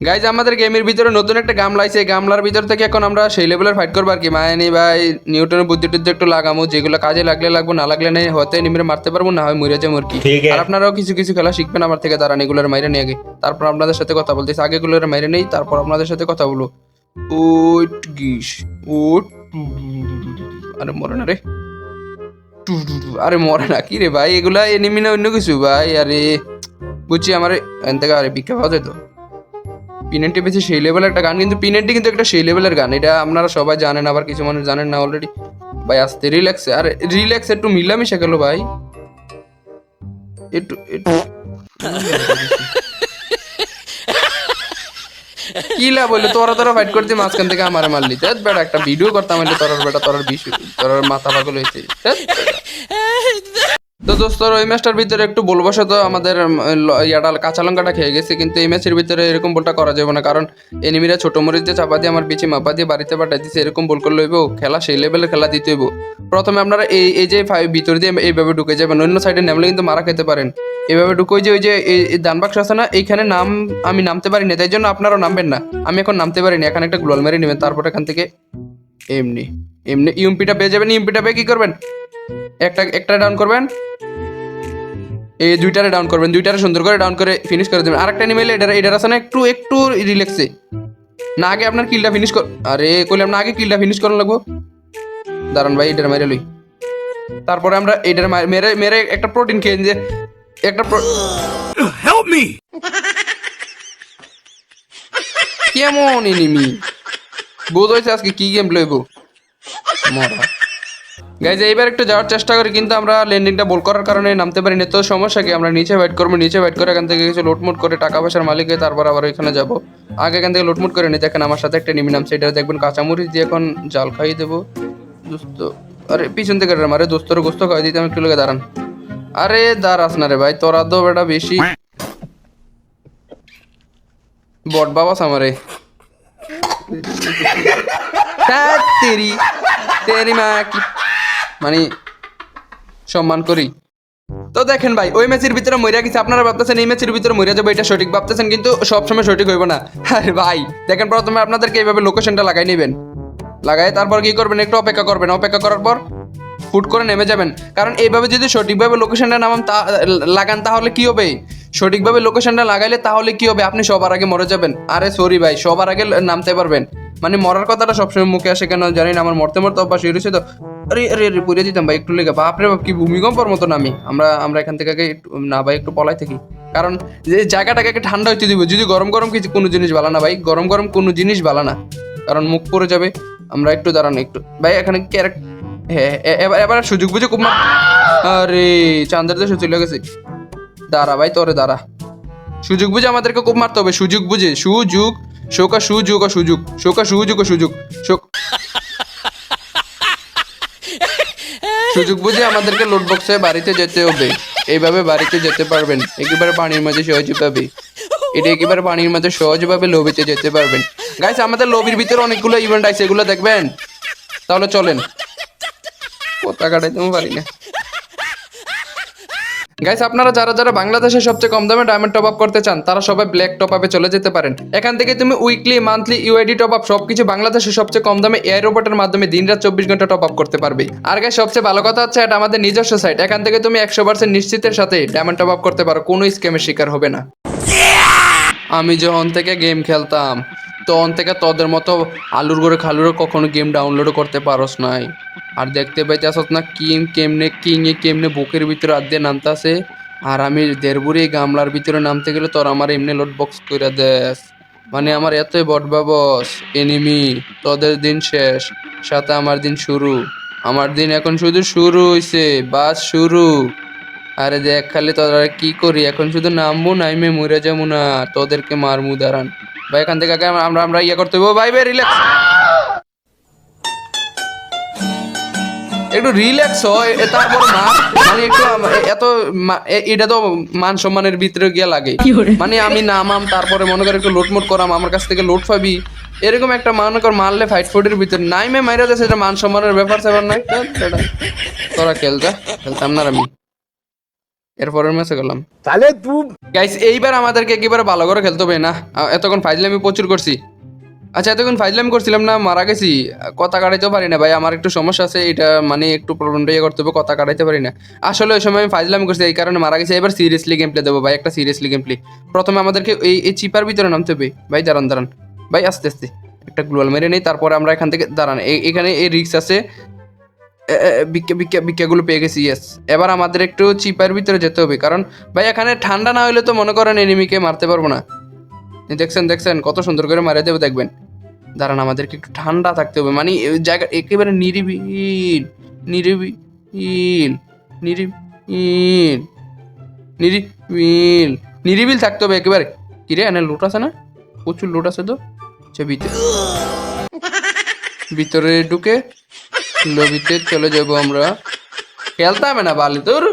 Guys আমাদের গেমের ভিতরে নতুন একটা গামলা আছে। এই গামলার ভিতর থেকে এখন আমরা সেই লেভেলের ফাইট করব আর কি। মায়ানি ভাই নিউটনের বুদ্ধি টুদ্ধি একটু লাগামো। যেগুলো কাজে লাগলে লাগবো না লাগলে নেই হতে নিমরে মারতে পারব না হয় মরে আর কি। আর আপনারাও কিছু কিছু খেলা শিখবেন আমার থেকে দাঁড়ান এগুলোর মাইরে নিয়ে আগে। তারপর আপনাদের সাথে কথা বলতেছি আগে এগুলোর মাইরে নেই তারপর আপনাদের সাথে কথা বলো ওট গিস ওট আরে মরে না রে। আরে মরে না কি রে ভাই এগুলা এনিমি না অন্য কিছু? ভাই আরে বুঝছি আমার এখান থেকে আরে ভিক্ষা পাওয়া যায় তো। পিনেন্টি বেশি সেই লেভেলের একটা গান, কিন্তু পিনেন্টি কিন্তু একটা সেই লেভেলের গান। এটা আপনারা সবাই জানেন, আবার কিছু মানুষ জানেন না অলরেডি ভাই, আসতে রিল্যাক্স আর রিল্যাক্স একটু মিলামিশা গেল ভাই। একটু একটু। কি লাভ বলল তোরা তোরা ফাইট করতে, মাঝখান থেকে আমার মারলি। বেটা, একটা ভিডিও করতাম তোর বেটা তোর বিষ তোর মাথা পাগল হয়েছে। তো দোস্তর ওই ম্যাচটার ভিতরে একটু বলব তো আমাদের উম, ল- ইয়াটা কাঁচা লঙ্কাটা খেয়ে গেছে কিন্তু এই ম্যাচের ভিতরে এরকম বলটা করা যাবে না কারণ এনিমিরা ছোট মরিচ দিয়ে চাপা দিয়ে আমার পিছিয়ে মাপা দিয়ে বাড়িতে পাঠাই দিচ্ছে এরকম বল করলে হইব খেলা সেই লেভেলের খেলা দিতে হইব। প্রথমে আপনারা এই এই যে ফাই- ভিতর দিয়ে এইভাবে ঢুকে যাবেন অন্য সাইডে নামলে কিন্তু মারা খেতে পারেন। এভাবে ঢুকে যে ওই যে এই- এই দান বাক্স আছে না এইখানে নাম আমি নামতে পারি না তাই জন্য আপনারাও নামবেন না। আমি এখন নামতে পারিনি এখানে একটা গ্লোয়াল মেরে নেবেন তারপর এখান থেকে এমনি এমনি ইউমপিটা পেয়ে যাবেন ইউমপিটা পেয়ে কি করবেন? একটা একটা ডাউন করবেন। এই দুইটারে ডাউন করবেন দুইটারে সুন্দর করে ডাউন করে ফিনিশ করে দেবেন। আরেকটা নিমেলে এটার এটার আছে না একটু একটু রিল্যাক্সে না আগে আপনার কিলটা ফিনিশ কর আরে কইলাম না আগে কিলটা ফিনিশ করার লাগবো। দাঁড়ান ভাই এটার মেরে লই। তারপরে আমরা এটার মেরে মেরে একটা প্রোটিন খেয়ে যে একটা হেল্প মি কেমন এনিমি হয়েছে আজকে কি গেম লইব? মরা। গাইজ এইবার একটু যাওয়ার চেষ্টা করি কিন্তু আমরা ল্যান্ডিংটা বল করার কারণে নামতে পারি না। তো সমস্যা কি আমরা নিচে ওয়েট করব নিচে ওয়েট করে এখান থেকে কিছু লোটমুট করে টাকা পয়সার মালিক হয়ে তারপর আবার ওইখানে যাব। আগে এখান থেকে লোটমুট করে নিই দেখেন আমার সাথে একটা নিমি নামছে এটা দেখবেন কাঁচামরিচ দিয়ে এখন জাল খাইয়ে দেবো। দোস্ত আরে পিছন থেকে রে মারে দোস্তর গোস্ত খাওয়াই দিতে আমি একটু লোকে দাঁড়ান। আরে দাঁড়াস না রে ভাই তোরা তো বেটা বেশি। বট বাবাস আমারে। তেরি তেরি মা কি? মানে সম্মান করি। তো দেখেন ভাই, ওই ম্যাচের ভিতরে মরিয়া গেছে। আপনারা ভাবতেছেন এই ম্যাচের ভিতরে মরিয়া যাবে, এটা সঠিক ভাবতেছেন, কিন্তু সবসময় সঠিক হইব না। আরে ভাই, দেখেন প্রথমে আপনাদেরকে এইভাবে লোকেশনটা লাগাই নেবেন। লাগাই, তারপর কি করবেন? একটু অপেক্ষা করবেন। অপেক্ষা করার পর ফুট করে নেমে যাবেন। কারণ এইভাবে যদি সঠিকভাবে লোকেশনটা নামান তা, লাগান, তাহলে কি হবে? সঠিকভাবে লোকেশনটা লাগাইলে তাহলে কি হবে? আপনি সবার আগে মরে যাবেন। আরে সরি ভাই, সবার আগে নামতে পারবেন। মানে মরার কথাটা সবসময় মুখে আসে কেন জানি না, আমার মরতে মরতে অভ্যাস হয়ে রয়েছে তো। আরে আরে আরে দিতাম ভাই, একটু লেগে। বাপরে বাপ, কি ভূমিকম্পর মতো নামি আমরা আমরা এখান থেকে আগে না ভাই, একটু পলাই থাকি। কারণ যে জায়গাটাকে ঠান্ডা হইতে দিব, যদি গরম গরম কিছু কোনো জিনিস ভালো না ভাই, গরম গরম কোনো জিনিস ভালো না। কারণ মুখ পড়ে যাবে, আমরা একটু দাঁড়ান, একটু। ভাই, এখানে ক্যারেক্ট হ্যাঁ এবার সুযোগ বুঝে খুব আরে, চান্দের দেশে চলে গেছে। দাঁড়া ভাই, তোরে দাঁড়া। সুযোগ বুঝে আমাদেরকে খুব মারতে হবে, সুযোগ বুঝে, সুযোগ। শোকা সুযোগ ও সুযোগ, শোকা সুযোগ ও সুযোগ, শোক সুযোগ বুঝে আমাদেরকে লোড বক্সে বাড়িতে যেতে হবে। এইভাবে বাড়িতে যেতে পারবেন, একেবারে পানির মাঝে সহজভাবে। এটা একেবারে পানির মাঝে সহজভাবে লবিতে যেতে পারবেন। গাইস আমাদের লবির ভিতরে অনেকগুলো ইভেন্ট আছে, এগুলো দেখবেন? তাহলে চলেন। কথা কাটাইতে পারি না। গাইস আপনারা যারা যারা বাংলাদেশের সবচেয়ে কম দামে ডায়মন্ড টপ আপ করতে চান, তারা সবাই ব্ল্যাক টপ আপে চলে যেতে পারেন। এখান থেকে তুমি weekly monthly UID top up সবকিছু বাংলাদেশের সবচেয়ে কম দামে এয়ার রোবটের মাধ্যমে দিনরাত চব্বিশ ঘণ্টা টপ আপ করতে পারবে। আর গাইস সবচেয়ে ভালো কথা হচ্ছে, এটা আমাদের নিজস্ব সাইট এখান থেকে তুমি একশো পার্সেন্ট নিশ্চিতের সাথে ডায়মন্ড টপ আপ করতে পারো, কোনো স্ক্যামের শিকার হবে না। আমি যখন থেকে গেম খেলতাম তখন থেকে তোদের মতো আলুর করে খালুরও কখনো গেম ডাউনলোড করতে পারস নাই। আর দেখতে পাইতেছস না কিং কেমনে কিং এ কেমনে বুকের ভিতরে আদ দিয়ে নামতাছে। আর আমি দেড়বুড়ি গামলার ভিতরে নামতে গেলে তোর আমার এমনি লোড বক্স করে দেস। মানে আমার এতই বট বাবস এনিমি তোদের দিন শেষ, সাথে আমার দিন শুরু। আমার দিন এখন শুধু শুরু হইছে, বাস শুরু। আরে দেখ খালি তোরা কি করি, এখন শুধু নামবো নাইমে মরে যাব না, তোদেরকে মারমু দাঁড়ান। ভাই, এখান থেকে আগে আমরা আমরা ইয়ে করতে হইব। ভাই ভাই রিল্যাক্স একটু রিল্যাক্স হয় তারপরে না মানে একটু এত এটা তো মান সম্মানের ভিতরে গিয়া লাগে। মানে আমি নামাম তারপরে মনে করে একটু লোটমোট করাম আমার কাছ থেকে লোট পাবি। এরকম একটা মনে কর মারলে ফাইট ফুটের ভিতর। নাই মে মাইরা দেশে এটা মান সম্মানের ব্যাপার স্যাপার নাই তোরা খেলতা খেলতাম না আমি। এরপরের ম্যাচে গেলাম। তাহলে তুই গাইস এইবার আমাদেরকে একেবারে ভালো করে খেলতে হবে না? এতক্ষণ ফাইজলে আমি প্রচুর করছি। আচ্ছা এতক্ষণ ফাইজলাম করছিলাম না, মারা গেছি। কথা কাটাইতেও পারি না ভাই, আমার একটু সমস্যা আছে, এটা মানে একটু প্রবলেমটা ইয়ে করতে হবে, কথা কাটাইতে পারি না। আসলে ওই সময় আমি ফাইজলামি করছি, এই কারণে মারা গেছি, এবার সিরিয়াসলি গেম প্লে দেবো ভাই, একটা সিরিয়াসলি গেম প্লে প্রথমে আমাদেরকে এই এই চিপার ভিতরে নামতে হবে। ভাই, দাঁড়ান দাঁড়ান। ভাই, আস্তে আস্তে, একটা গ্লোয়াল মেরে নেই, তারপরে আমরা এখান থেকে, দাঁড়ান এখানে এই রিক্স আছে। এ- বিজ্ঞা বিজ্ঞা পেয়ে গেছি ইয়েস এবার আমাদের একটু চিপার ভিতরে যেতে হবে, কারণ ভাই, এখানে ঠান্ডা না হলে তো মনে করেন এনিমিকে মারতে পারব না। দেখছেন দেখছেন, কত সুন্দর করে মারে দেবে, দেখবেন। দাঁড়ান, আমাদেরকে একটু ঠান্ডা থাকতে হবে। মানে জায়গা একেবারে নিরিবিল নিরিবিল নিরিবিল নিরিবিল নিরিবিল থাকতে হবে একেবারে। কিরে, এনে লুট আছে না? প্রচুর লুট আছে তো। আচ্ছা ভিতরে ভিতরে ঢুকে লবিতে চলে যাব আমরা। খেলতে হবে না বালি তোর?